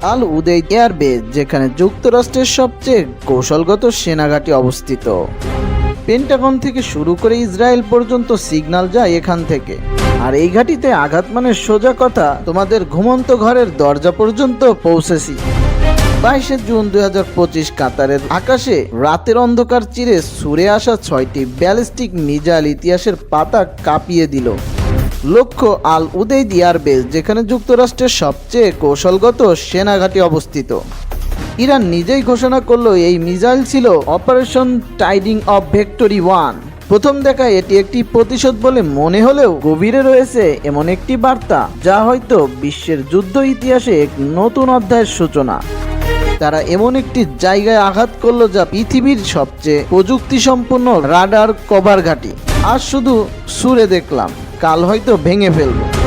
আল উদেই airbase যেখানে যুক্তরাষ্ট্রের সবচেয়ে কৌশলগত সেনাঘাঁটি অবস্থিত। পেন্টাগন থেকে শুরু করে ইসরায়েল পর্যন্ত সিগন্যাল যায় এখান থেকে। আর এই ঘাঁটিতে আঘাত মানে সোজা কথা, তোমাদের ঘুমন্ত ঘরের দরজা পর্যন্ত পৌঁছেছি। বাইশে জুন দুই হাজার পঁচিশ কাতারের আকাশে রাতের অন্ধকার চিরে ছুড়ে আসা ছয়টি ব্যালিস্টিক মিজাইল ইতিহাসের পাতা কাঁপিয়ে দিল। লক্ষ্য আল উদেইদ এয়ারবেস যেখানে যুক্তরাষ্ট্রের সবচেয়ে কৌশলগত সেনাঘাঁটি অবস্থিত। ইরান নিজেই ঘোষণা করল এই মিসাইল ছিল operation tiding of victory one. প্রথম দেখায় এটি একটি প্রতিশোধ বলে মনে হলেও গভীরে রয়েছে এমন একটি বার্তা, যা হয়তো বিশ্বের যুদ্ধ ইতিহাসে এক নতুন অধ্যায়ের সূচনা। তারা এমন একটি জায়গায় আঘাত করল যা পৃথিবীর সবচেয়ে প্রযুক্তি সম্পন্ন রাডার কভার ঘাঁটি। আজ শুধু সুরে দেখলাম। কাল হয়তো ভেঙে ফেলব।